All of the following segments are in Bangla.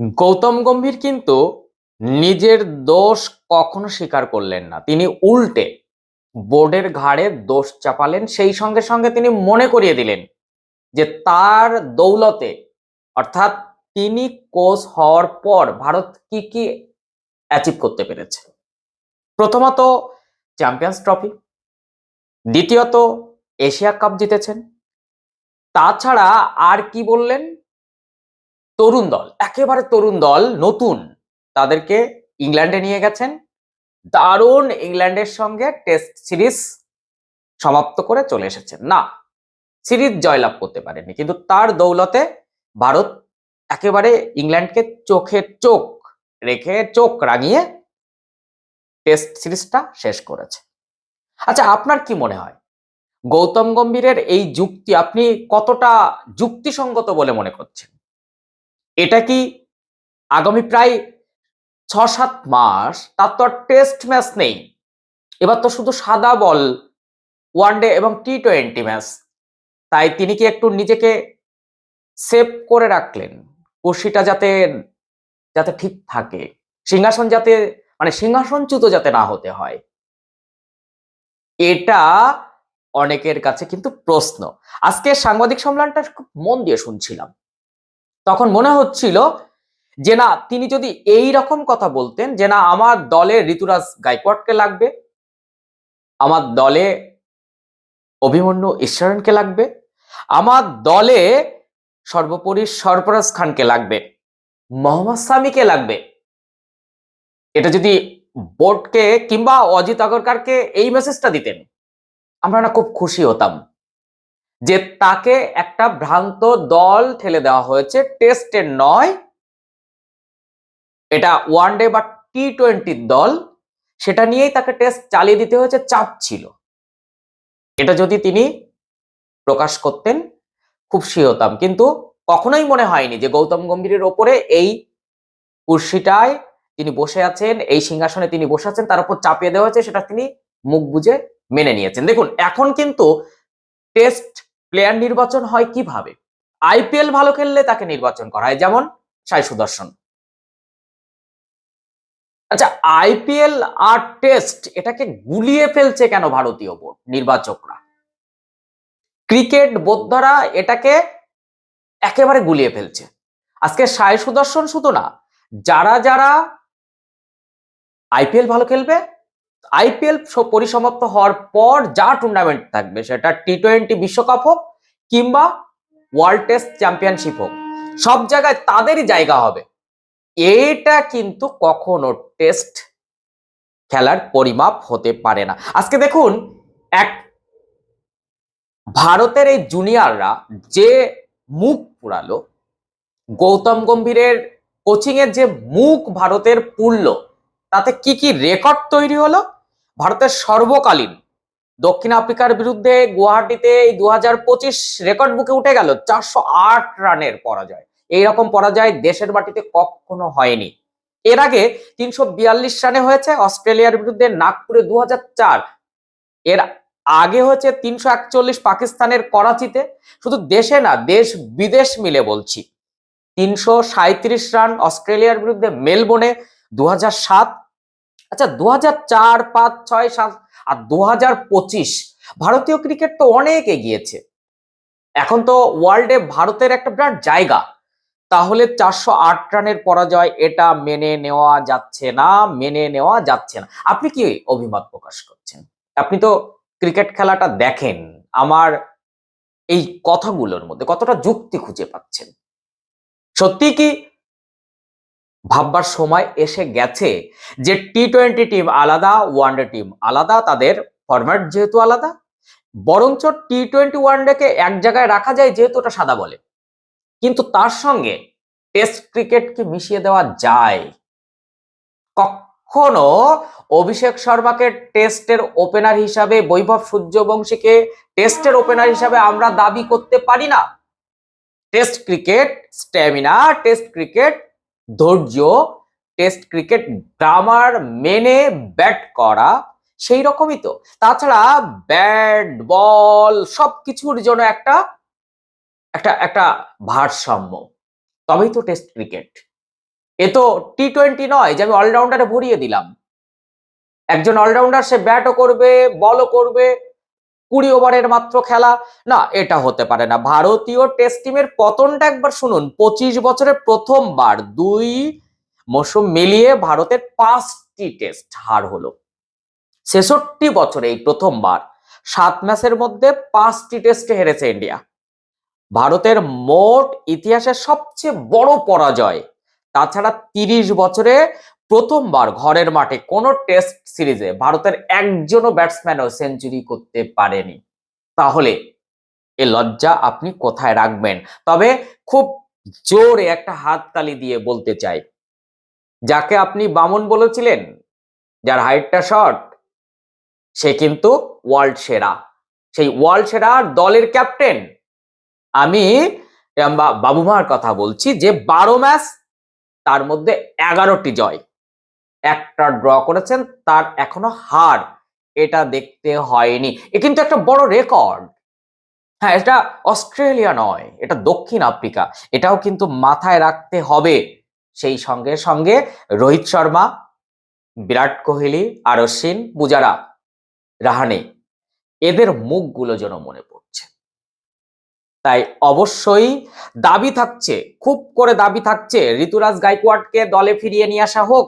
গৌতম গম্ভীর কিন্তু নিজের দোষ কখনো স্বীকার করলেন না। তিনি উল্টে বোর্ডের ঘাড়ে দোষ চাপালেন, সেই সঙ্গে সঙ্গে তিনি মনে করিয়ে দিলেন যে তার দৌলতে, অর্থাৎ তিনি কোচ হওয়ার পর ভারত কি কি অ্যাচিভ করতে পেরেছে? প্রথমত চ্যাম্পিয়ন্স ট্রফি দ্বিতীয়ত এশিয়া কাপ জিতেছেন, তাছাড়া আর কি বললেন? তরুণ দল, একেবারে তরুণ দল, নতুন, তাদেরকে ইংল্যান্ডে নিয়ে গেছেন। দারুণ ইংল্যান্ডের সঙ্গে টেস্ট সিরিজ সমাপ্ত করে চলে এসেছেন। না, সিরিজ জয়লাভ করতে পারেনি কিন্তু তার দৌলতে ভারত একেবারে ইংল্যান্ডকে চোখে চোখ রেখে চোখ রাঙিয়ে টেস্ট সিরিজটা শেষ করেছে। আচ্ছা আপনার কি মনে হয়? গৌতম গম্ভীরের এই যুক্তি আপনি কতটা যুক্তিসঙ্গত বলে মনে করছেন? এটা কি আগামী প্রায় ছ সাত মাস? তার তো টেস্ট ম্যাচ নেই। এবার তো শুধু সাদা বল ওয়ানডে এবং টি টোয়েন্টি ম্যাচ তাই তিনি কি একটু নিজেকে সেভ করে রাখলেন? কুর্সিটা যাতে যাতে ঠিক থাকে। সিংহাসন যাতে মানে সিংহাসনচ্যুত যাতে না হতে হয়। এটা অনেকের কাছে কিন্তু প্রশ্ন। আজকে সাংবাদিক সম্মেলনটা খুব মন দিয়ে শুনছিলাম। তখন মনে হচ্ছিল যে না, তিনি যদি এই রকম কথা বলতেন যে না, আমার দলে ঋতুরাজ গাইকোয়াডকে লাগবে, আমার দলে অভিমন্যু ঈশ্বরনকে লাগবে, আমার দলে সর্বোপরি সরফরাজ খানকে লাগবে, মোহাম্মদ সামিকে লাগবে। এটা যদি বোর্ডকে কিংবা অজিত আগরকারকে এই মেসেজটা দিতেন, আমরা না খুব খুশি হতাম। যে তাকে একটা ভ্রান্ত দল ঠেলে দেওয়া হয়েছে টেস্টের নয়। এটা ওয়ান ডে বা টি টোয়েন্টির দল, সেটা নিয়েই তাকে টেস্ট চালিয়ে দিতে হয়েছে, চাপ ছিল। এটা যদি তিনি প্রকাশ করতেন, খুব হতাম। কিন্তু কখনোই মনে হয়নি যে গৌতম গম্ভীরের ওপরে এই কুর্সিটায় তিনি বসে আছেন, এই সিংহাসনে তিনি বসে আছেন, তার উপর চাপিয়ে দেওয়া হয়েছে, সেটা তিনি মুখ বুঝে মেনে নিয়েছেন। দেখুন, এখন কিন্তু টেস্ট প্লেয়ার নির্বাচন হয় কীভাবে? আইপিএল ভালো খেললে তাকে নির্বাচন করা হয়। যেমন সাই সুদর্শন। আচ্ছা আইপিএল আর টেস্ট এটাকে গুলিয়ে ফেলছে কেন ভারতীয় বোর্ড, নির্বাচকরা? ক্রিকেট বোদ্ধারা এটাকে একেবারে গুলিয়ে ফেলছে। আজকে সাই সুদর্শন শুধু না, যারা যারা আইপিএল ভালো খেলবে আইপিএল পরিসমাপ্ত হওয়ার পর যা টুর্নামেন্ট থাকবে সেটা টি টোয়েন্টি বিশ্বকাপ হোক কিংবা ওয়ার্ল্ড টেস্ট চ্যাম্পিয়নশিপ হোক, সব জায়গায় তাদেরই জায়গা হবে। এটা কিন্তু কখনো টেস্ট খেলার পরিমাপ হতে পারে না। আজকে দেখুন, এক ভারতের এই জুনিয়ররা যে মুখ পুরালো, গৌতম গম্ভীরের কোচিং এর যে মুখ ভারতের পুরল তাতে কি কি রেকর্ড তৈরি হলো? ভারতের সর্বকালীন দক্ষিণ আফ্রিকার বিরুদ্ধে গুয়াহাটিতে এই দু হাজার পঁচিশ রেকর্ড বুকে উঠে গেল চারশো আট রানের পরাজয়। এইরকম পরাজয় দেশের মাটিতে কখনো হয়নি। এর আগে তিনশো বিয়াল্লিশ রানে হয়েছে অস্ট্রেলিয়ার বিরুদ্ধে নাগপুরে দু এর আগে হয়েছে তিনশো একচল্লিশ পাকিস্তানের করাচিতে। শুধু দেশে না, দেশ বিদেশ মিলে বলছি। তিনশো রান অস্ট্রেলিয়ার বিরুদ্ধে মেলবোর্নে দু আচ্ছা দু হাজার চার, পাঁচ, ছয়, সাত আর দু ভারতীয় ক্রিকেট তো অনেক এগিয়েছে। এখন তো ওয়ার্ল্ডে ভারতের একটা বিরাট জায়গা। তাহলে চারশো আট রানের পরাজয় এটা মেনে নেওয়া যাচ্ছে না, মেনে নেওয়া যাচ্ছে না। আপনি কি অভিমত প্রকাশ করছেন? আপনি তো ক্রিকেট খেলাটা দেখেন। আমার এই কথাগুলোর মধ্যে কতটা যুক্তি খুঁজে পাচ্ছেন? সত্যি কি ভাববার সময় এসে গেছে যে টি টোয়েন্টি টিম আলাদা, ওয়ানডে টিম আলাদা, তাদের ফরম্যাট যেহেতু আলাদা, বরঞ্চ টি টোয়েন্টি ওয়ানডেকে এক জায়গায় রাখা যায় যেহেতু ওটা সাদা বলে। কিন্তু তার সঙ্গে টেস্ট ক্রিকেটকে মিশিয়ে দেওয়া যায়? কখনো অভিষেক শর্মাকে টেস্টের ওপেনার হিসাবে, বৈভব সূর্যবংশীকে টেস্টের ওপেনার হিসাবে আমরা দাবি করতে পারি না। Test cricket stamina test cricket ধৈর্য টেস্ট ক্রিকেট গ্রামার মেনে ব্যাট করা, সেই রকমই তো। তাছাড়া ব্যাট বল সব কিছুর জন্য একটা একটা একটা ভারসাম্য। তবেই তো টেস্ট ক্রিকেট এ তো টি টোয়েন্টি নয় যে আমি অলরাউন্ডারে ভরিয়ে দিলাম। একজন অলরাউন্ডার সে ব্যাটও করবে বলও করবে কুড়ি ওভারের মাত্র খেলা। না, এটা হতে পারে না। ভারতীয় টেস্ট টিমের পতনটা একবার শুনুন। পঁচিশ বছরে প্রথমবার দুই মৌসুম মিলিয়ে ভারতের পাঁচটি টেস্ট হার হলো। ছেষট্টি বছরে এই প্রথমবার সাত ম্যাচের মধ্যে পাঁচটি টেস্টে হেরেছে ইন্ডিয়া। ভারতের মোট ইতিহাসের সবচেয়ে বড় পরাজয়, তাছাড়া তিরিশ বছরে প্রথমবার ঘরের মাঠে কোনো টেস্ট সিরিজে ভারতের একজনও ব্যাটসম্যানও সেঞ্চুরি করতে পারেনি। তাহলে এ লজ্জা আপনি কোথায় রাখবেন? তবে খুব জোরে একটা হাততালি দিয়ে বলতে চাই। যাকে আপনি বামন বলেছিলেন, যার হাইটটা শর্ট, সে কিন্তু ওয়ার্ল্ড সেরা। সেই ওয়ার্ল্ড সেরা দলের ক্যাপ্টেন। আমি বাবুমার কথা বলছি যে বারো ম্যাচ তার মধ্যে এগারোটি জয়। একটা ড্র করেছেন, তার এখনও হার এটা দেখতে হয়নি। এ কিন্তু একটা বড় রেকর্ড হ্যাঁ এটা অস্ট্রেলিয়া নয়, এটা দক্ষিণ আফ্রিকা। এটাও কিন্তু মাথায় রাখতে হবে। সেই সঙ্গে সঙ্গে রোহিত শর্মা, বিরাট কোহলি আর অশ্বিন পূজারা রাহানে, এদের মুখগুলো যেন মনে পড়ছে। তাই অবশ্যই দাবি থাকছে, খুব করে দাবি থাকছে, ঋতুরাজ গাইকোয়াডকে দলে ফিরিয়ে নিয়ে আসা হোক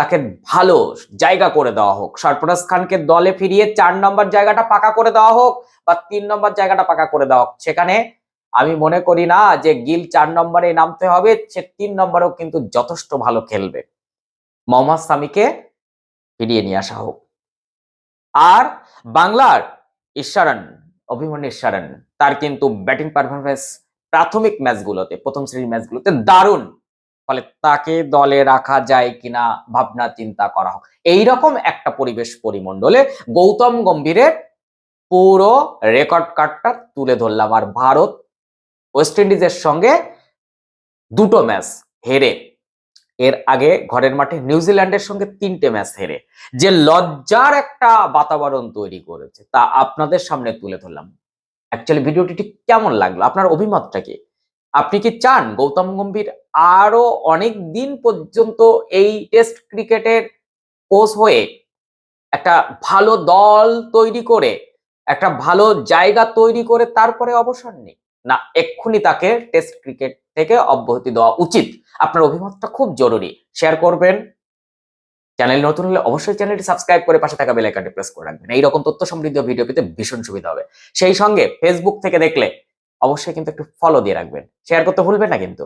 তাকে ভালো জায়গা করে দেওয়া হোক। সরফরাজ খানকে দলে ফিরিয়ে চার নম্বর জায়গাটা পাকা করে দেওয়া হোক বা তিন নম্বর জায়গাটা পাকা করে দেওয়া হোক। সেখানে আমি মনে করি না যে গিল চার নম্বরে নামতে হবে, সে তিন নম্বরেও কিন্তু যথেষ্ট ভালো খেলবে। মোহাম্মদ সামিকে ফিরিয়ে নিয়ে আসা হোক। আর বাংলার ঈশ্বরন, অভিমন্যু ঈশ্বরন, তার কিন্তু ব্যাটিং পারফরমেন্স প্রাথমিক ম্যাচগুলোতে, প্রথম শ্রেণির ম্যাচগুলোতে দারুণ ফলে তাকে দলে রাখা যায় কিনা ভাবনা, চিন্তা করা হোক। এইরকম একটা পরিবেশ পরিমণ্ডলে গৌতম গম্ভীরের পুরো রেকর্ড কার্ডটা তুলে ধরলাম। আর ভারত, ওয়েস্ট ইন্ডিজের সঙ্গে দুটো ম্যাচ হেরে। এর আগে ঘরের মাঠে নিউজিল্যান্ডের সঙ্গে তিনটে ম্যাচ হেরে। যে লজ্জার একটা বাতাবরণ তৈরি করেছে, তা আপনাদের সামনে তুলে ধরলাম। অ্যাকচুয়ালি ভিডিওটি ঠিক কেমন লাগল? আপনার অভিমতটা কি? আপনি কি চান গৌতম গম্ভীর আরও অনেক দিন পর্যন্ত এই টেস্ট ক্রিকেটের কোচ হয়ে একটা ভালো দল তৈরি করে, একটা ভালো জায়গা তৈরি করে তারপরে অবসর নেই না, এক্ষুনি তাকে টেস্ট ক্রিকেট থেকে অব্যাহতি দেওয়া উচিত। আপনার অভিমতটা খুব জরুরি। শেয়ার করবেন। চ্যানেল নতুন হলে অবশ্যই চ্যানেলটি সাবস্ক্রাইব করে পাশে থাকা বেল আইকনটি প্রেস করে রাখবেন। এইরকম তথ্য সমৃদ্ধ ভিডিও পেতে ভীষণ সুবিধা হবে। সেই সঙ্গে ফেসবুক থেকে দেখলে অবশ্যই কিন্তু একটু ফলো দিয়ে রাখবেন। শেয়ার করতে ভুলবেন না কিন্তু।